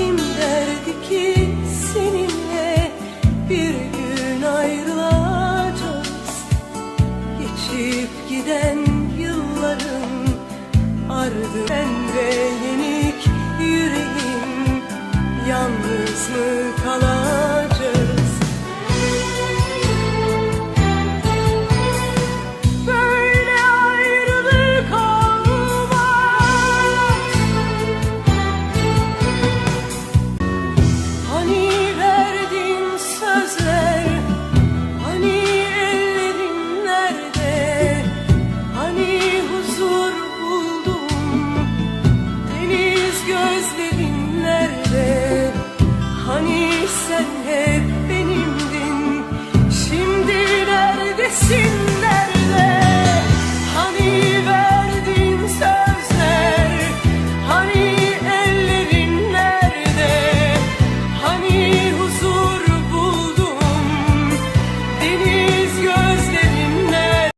Kim derdi ki seninle bir gün ayrılacağız? Geçip giden yılların ardından gözlerin nerede? Hani sen hep benimdin, şimdi neredesin?